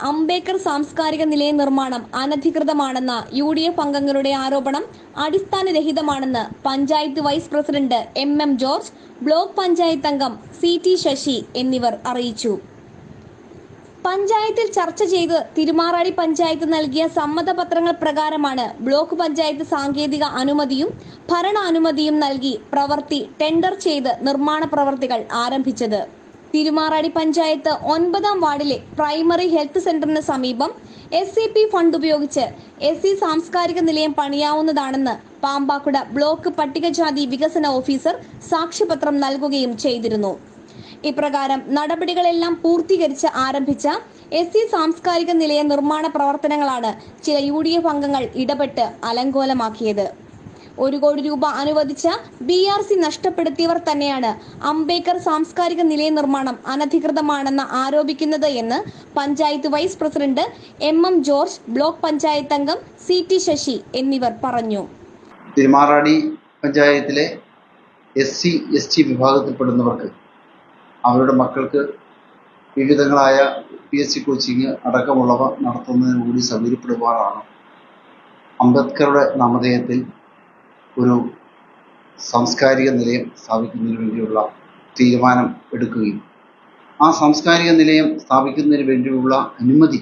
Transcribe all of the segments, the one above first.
അംബേദ്കർ സാംസ്കാരിക നിലയ നിർമ്മാണം അനധികൃതമാണെന്ന യു ഡി എഫ് അംഗങ്ങളുടെ ആരോപണം അടിസ്ഥാനരഹിതമാണെന്ന് panchayat vice president M M George block panchayat അംഗം സി ടി ശശി എന്നിവർ അറിയിച്ചു. പഞ്ചായത്തിൽ ചർച്ച ചെയ്ത് തിരുമാറാടി പഞ്ചായത്ത് നൽകിയ സമ്മതപത്രങ്ങൾ പ്രകാരമാണ് ബ്ലോക്ക് പഞ്ചായത്ത് സാങ്കേതിക അനുമതിയും ഭരണാനുമതിയും നൽകി പ്രവൃത്തി ടെൻഡർ ചെയ്ത് നിർമ്മാണ പ്രവർത്തികൾ ആരംഭിച്ചത്. തിരുമാറാടി പഞ്ചായത്ത് ഒൻപതാം വാർഡിലെ പ്രൈമറി ഹെൽത്ത് സെന്ററിന് സമീപം എസ് സി പി ഫണ്ട് ഉപയോഗിച്ച് എസ് സി സാംസ്കാരിക നിലയം പണിയാവുന്നതാണെന്ന് പാമ്പാക്കുട ബ്ലോക്ക് പട്ടികജാതി വികസന ഓഫീസർ സാക്ഷ്യപത്രം നൽകുകയും ചെയ്തിരുന്നു. ഇപ്രകാരം നടപടികളെല്ലാം പൂർത്തീകരിച്ച് ആരംഭിച്ച എസ് സി സാംസ്കാരിക നിലയ നിർമ്മാണ പ്രവർത്തനങ്ങളാണ് ചില യു ഡി എഫ് അംഗങ്ങൾ ഇടപെട്ട് അലങ്കോലമാക്കിയത്. ഒരു കോടി രൂപ അനുവദിച്ച ബി ആർ സി നഷ്ടപ്പെടുത്തിയവർ തന്നെയാണ് അംബേദ്കർ സാംസ്കാരിക നിലയ നിർമ്മാണം അനധികൃതമാണെന്ന് ആരോപിക്കുന്നത് എന്ന് panchayat vice president M M George block panchayat അംഗം സി ടി ശശി എന്നിവർ പറഞ്ഞു. തിരുമാറാടി പഞ്ചായത്തിലെ എസ് സി എസ് ടി വിഭാഗത്തിൽപ്പെടുന്നവർക്ക് അവരുടെ മക്കൾക്ക് വിവിധങ്ങളായ പി എസ് സി കോച്ചിങ് അടക്കമുള്ളവ നടത്തുന്നതിന് കൂടി സൗകര്യപ്പെടുവാറാണ്. അംബേദ്കറുടെ നാമധേയത്തിൽ ഒരു സാംസ്കാരിക നിലയം സ്ഥാപിക്കുന്നതിന് വേണ്ടിയുള്ള തീരുമാനം എടുക്കുകയും ആ സാംസ്കാരിക നിലയം സ്ഥാപിക്കുന്നതിന് വേണ്ടിയുള്ള അനുമതി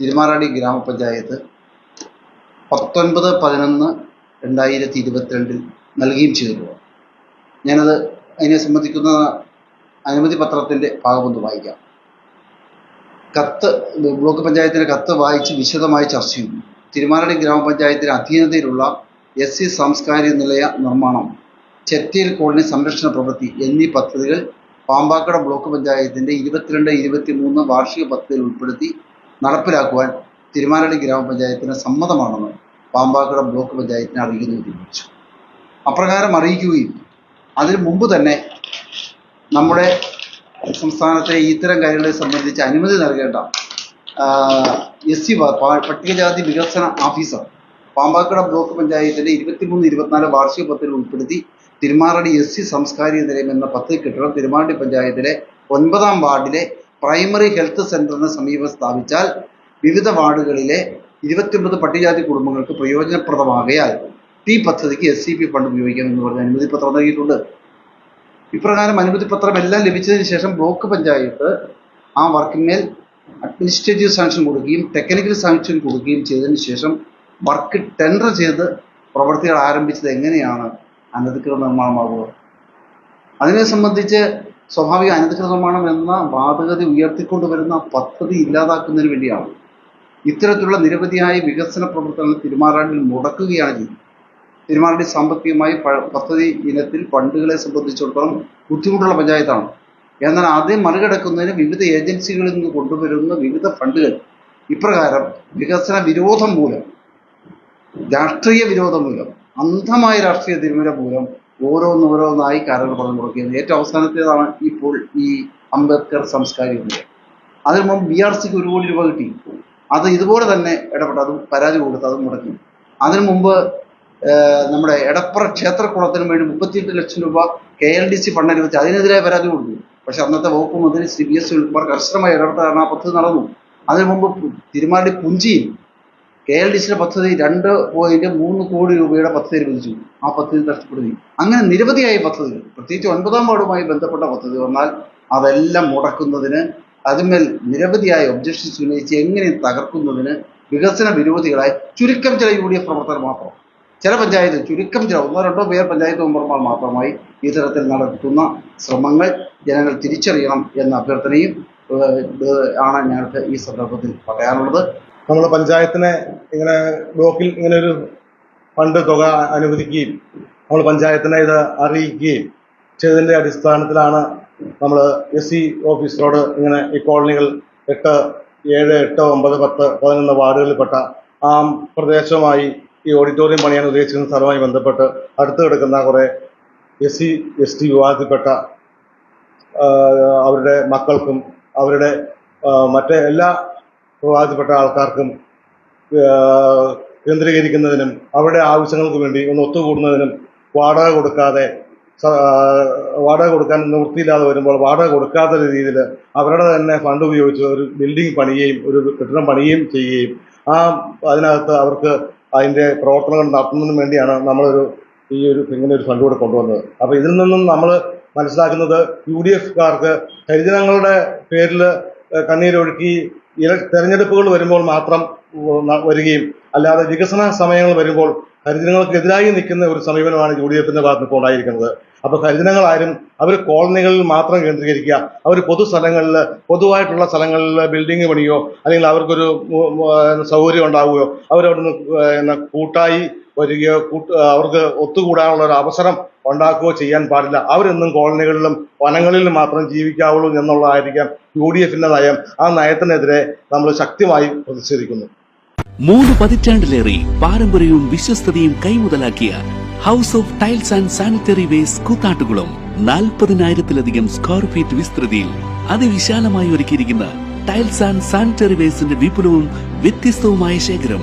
തിരുമാറാടി ഗ്രാമപഞ്ചായത്ത് പത്തൊൻപത് പതിനൊന്ന് രണ്ടായിരത്തി ഇരുപത്തിരണ്ടിൽ നൽകുകയും ചെയ്തിട്ടുള്ളത് ഞാനത് അതിനെ സംബന്ധിക്കുന്ന അനുമതി പത്രത്തിന്റെ ഭാഗമൊന്ന് വായിക്കാം. കത്ത് ബ്ലോക്ക് പഞ്ചായത്തിന്റെ കത്ത് വായിച്ച് വിശദമായി ചർച്ച ചെയ്തു തിരുമാരടി ഗ്രാമപഞ്ചായത്തിന് അധീനതയിലുള്ള എസ് സി സാംസ്കാരിക നിലയ നിർമ്മാണം ചെറ്റിയൽ കോളനി സംരക്ഷണ പ്രവൃത്തി എന്നീ പദ്ധതികൾ പാമ്പാക്കട ബ്ലോക്ക് പഞ്ചായത്തിന്റെ ഇരുപത്തിരണ്ട് ഇരുപത്തിമൂന്ന് വാർഷിക പദ്ധതിയിൽ ഉൾപ്പെടുത്തി നടപ്പിലാക്കുവാൻ തിരുമാനടി ഗ്രാമപഞ്ചായത്തിന് സമ്മതമാണെന്ന് പാമ്പാക്കട ബ്ലോക്ക് പഞ്ചായത്തിനെ അറിയിക്കുകയും തീരുമാനിച്ചു അപ്രകാരം അറിയിക്കുകയും അതിനു മുമ്പ് തന്നെ നമ്മുടെ സംസ്ഥാനത്തെ ഇത്തരം കാര്യങ്ങളെ സംബന്ധിച്ച് അനുമതി നൽകേണ്ട എസ് സി പട്ടികജാതി വികസന ഓഫീസർ പാമ്പാക്കട ബ്ലോക്ക് പഞ്ചായത്തിന്റെ ഇരുപത്തിമൂന്ന് ഇരുപത്തിനാല് വാർഷിക പദ്ധതിയിൽ ഉൾപ്പെടുത്തി തിരുമാറടി എസ് സി സാംസ്കാരിക നിലയം എന്ന പദ്ധതി കെട്ടിടം തിരുമാറടി പഞ്ചായത്തിലെ ഒൻപതാം വാർഡിലെ പ്രൈമറി ഹെൽത്ത് സെന്ററിന് സമീപം സ്ഥാപിച്ചാൽ വിവിധ വാർഡുകളിലെ ഇരുപത്തിയൊമ്പത് പട്ടികജാതി കുടുംബങ്ങൾക്ക് പ്രയോജനപ്രദമാകയാൽ ഈ പദ്ധതിക്ക് എസ് സി പി ഫണ്ട് ഉപയോഗിക്കാമെന്ന് പറഞ്ഞ് അനുമതി പത്രം നൽകിയിട്ടുണ്ട്. ഇപ്രകാരം അനുമതി പത്രം എല്ലാം ലഭിച്ചതിന് ശേഷം ബ്ലോക്ക് പഞ്ചായത്ത് ആ വർക്കിന്മേൽ അഡ്മിനിസ്ട്രേറ്റീവ് സാങ്ഷൻ കൊടുക്കുകയും ടെക്നിക്കൽ സാങ്ഷൻ കൊടുക്കുകയും ചെയ്തതിന് ശേഷം വർക്ക് ടെൻഡർ ചെയ്ത് പ്രവർത്തികൾ ആരംഭിച്ചത് എങ്ങനെയാണ്? അനധികൃത നിർമ്മാണമാകുക. അതിനെ സംബന്ധിച്ച് സ്വാഭാവിക അനധികൃത നിർമ്മാണം എന്ന വാദഗതി ഉയർത്തിക്കൊണ്ടുവരുന്ന പദ്ധതി ഇല്ലാതാക്കുന്നതിന് വേണ്ടിയാണ്. ഇത്തരത്തിലുള്ള നിരവധിയായ വികസന പ്രവർത്തനങ്ങൾ തിരുമാറാണ്ടിൽ മുടക്കുകയാണ് ചെയ്യുന്നത്. തിരുമാറാടി സാമ്പത്തികമായി പദ്ധതി ഇനത്തിൽ ഫണ്ടുകളെ സംബന്ധിച്ചിടത്തോളം ബുദ്ധിമുട്ടുള്ള പഞ്ചായത്താണ്. എന്നാൽ ആദ്യം മറികടക്കുന്നതിന് വിവിധ ഏജൻസികളിൽ നിന്ന് കൊണ്ടുവരുന്ന വിവിധ ഫണ്ടുകൾ. ഇപ്രകാരം വികസന വിരോധം മൂലം രാഷ്ട്രീയ വിരോധം മൂലം അന്ധമായ രാഷ്ട്രീയ തിരുമല മൂലം ഓരോന്നോരോന്നായി കാരണം പറഞ്ഞു കൊടുക്കുന്നത് ഏറ്റവും അവസാനത്തേതാണ് ഇപ്പോൾ ഈ അംബേദ്കർ സംസ്കാരിക നിലയം അതിന് മുമ്പ് ബി ആർ സിക്ക് ഒരു കോടി രൂപ കിട്ടി. അത് ഇതുപോലെ തന്നെ ഇടപെട്ട് അതും പരാതി കൊടുത്ത് അതും മുടക്കി. അതിനു മുമ്പ് നമ്മുടെ എടപ്പുറ ക്ഷേത്രക്കുളത്തിന് വേണ്ടി മുപ്പത്തിയെട്ട് ലക്ഷം രൂപ K L D C fund അനുവദിച്ച് അതിനെതിരെ പരാതി കൊടുത്തു. പക്ഷെ അന്നത്തെ വകുപ്പ് മന്ത്രി സി ബി എസ് സുനിൽകുമാർ കർശനമായി ഇടപെട്ടാണ് ആ പദ്ധതി നടന്നു. അതിനു മുമ്പ് തിരുമാലി പുഞ്ചിയിൽ കെ എൽ ഡി സിയുടെ പദ്ധതി രണ്ട് പോയിന്റ് മൂന്ന് കോടി രൂപയുടെ പദ്ധതി അനുവദിച്ചു ആ പദ്ധതി നഷ്ടപ്പെടുകയും. അങ്ങനെ നിരവധിയായ പദ്ധതികൾ പ്രത്യേകിച്ച് ഒൻപതാം വാർഡുമായി ബന്ധപ്പെട്ട പദ്ധതി വന്നാൽ അതെല്ലാം മുടക്കുന്നതിന് അതിന്മേൽ നിരവധിയായ ഒബ്ജക്ഷൻസ് ഉന്നയിച്ച് എങ്ങനെ തകർക്കുന്നതിന് വികസന വിരോധികളായി ചുരുക്കം ചില യു ഡി എഫ് പ്രവർത്തകർ മാത്രം ചില പഞ്ചായത്ത് ചുരുക്കം ചില ഒന്നോ രണ്ടോ പേർ പഞ്ചായത്ത് മെമ്പർമാർ മാത്രമായി ഇത്തരത്തിൽ നടത്തുന്ന ശ്രമങ്ങൾ ജനങ്ങൾ തിരിച്ചറിയണം എന്ന അഭ്യർത്ഥനയും ആണ് ഞങ്ങൾക്ക് ഈ സന്ദർഭത്തിൽ പറയാനുള്ളത്. നമ്മൾ പഞ്ചായത്തിനെ ഇങ്ങനെ ബ്ലോക്കിൽ ഇങ്ങനെ ഒരു ഫണ്ട് തുക അനുവദിക്കുകയും നമ്മൾ പഞ്ചായത്തിനെ ഇത് അറിയിക്കുകയും ചെയ്തതിന്റെ അടിസ്ഥാനത്തിലാണ് നമ്മൾ എസ് സി ഓഫീസറോട് ഇങ്ങനെ ഈ കോളനികൾ എട്ട് ഏഴ് എട്ട് ഒമ്പത് പത്ത് പതിനൊന്ന് വാർഡുകളിൽപ്പെട്ട ആ പ്രദേശമായി ഈ ഓഡിറ്റോറിയം പണിയാൻ ഉദ്ദേശിക്കുന്ന സ്ഥലവുമായി ബന്ധപ്പെട്ട് അടുത്ത് കിടക്കുന്ന കുറേ എസ് സി എസ് ടി വിഭാഗത്തിൽപ്പെട്ട അവരുടെ മക്കൾക്കും അവരുടെ മറ്റേ എല്ലാ വിഭാഗത്തിൽപ്പെട്ട ആൾക്കാർക്കും കേന്ദ്രീകരിക്കുന്നതിനും അവരുടെ ആവശ്യങ്ങൾക്ക് വേണ്ടി ഒന്ന് ഒത്തുകൂടുന്നതിനും വാടക കൊടുക്കാതെ വാടക കൊടുക്കാൻ നിവൃത്തിയില്ലാതെ വരുമ്പോൾ വാടക കൊടുക്കാത്ത രീതിയിൽ അവരുടെ തന്നെ ഫണ്ട് ഉപയോഗിച്ച് ഒരു ബിൽഡിംഗ് പണിയുകയും ഒരു കെട്ടിടം പണിയുകയും ചെയ്യുകയും ആ അതിനകത്ത് അവർക്ക് അതിന്റെ പ്രവർത്തനങ്ങൾ നടത്തുന്നതിന് വേണ്ടിയാണ് നമ്മളൊരു ഈ ഒരു ഇങ്ങനെ ഒരു ഫണ്ട് കൂടെ കൊണ്ടുവന്നത്. അപ്പോൾ ഇതിൽ നിന്നും നമ്മൾ മനസ്സിലാക്കുന്നത് യു ഡി എഫുകാർക്ക് ഹരിജനങ്ങളുടെ പേരിൽ കണ്ണീരൊഴുക്കി തെരഞ്ഞെടുപ്പുകൾ വരുമ്പോൾ മാത്രം വരികയും അല്ലാതെ വികസന സമയങ്ങൾ വരുമ്പോൾ ഹരിജനങ്ങൾക്കെതിരായി നിൽക്കുന്ന ഒരു സമീപനമാണ് യു ഡി എഫിന്റെ ഭാഗത്ത് ഇപ്പോൾ ഉണ്ടായിരിക്കുന്നത്. അപ്പൊ ഹരിജനങ്ങളാരും അവർ കോളനികളിൽ മാത്രം കേന്ദ്രീകരിക്കുക. അവർ പൊതുസ്ഥലങ്ങളിൽ പൊതുവായിട്ടുള്ള സ്ഥലങ്ങളിൽ ബിൽഡിംഗ് പണിയോ അല്ലെങ്കിൽ അവർക്കൊരു സൗകര്യം ഉണ്ടാവുകയോ അവരവിടുന്ന് കൂട്ടായി വരികയോ കൂട്ട് അവർക്ക് ഒത്തുകൂടാനുള്ള ഒരു അവസരം ഉണ്ടാക്കുകയോ ചെയ്യാൻ പാടില്ല. അവരെന്നും കോളനികളിലും വനങ്ങളിലും മാത്രം ജീവിക്കാവുള്ളൂ എന്നുള്ളതായിരിക്കാം യു ഡി എഫിന്റെ നയം. ആ നയത്തിനെതിരെ നമ്മൾ ശക്തിമായി പ്രതിഷേധിക്കുന്നു. മൂന്ന് പതിറ്റാണ്ടിലേറെ പാരമ്പര്യവും വിശ്വസ്തതയും കൈമുതലാക്കിയ house of tiles and sanitary waste Koothattukulam നാൽപ്പതിനായിരത്തിലധികം square feet വിസ്തൃതിയിൽ അതിവിശാലമായി ഒരുക്കിയിരിക്കുന്ന ടൈൽസ് ആൻഡ് സാനിറ്ററി വേസ്റ്റിന്റെ വിപുലവും വ്യത്യസ്തവുമായ ശേഖരം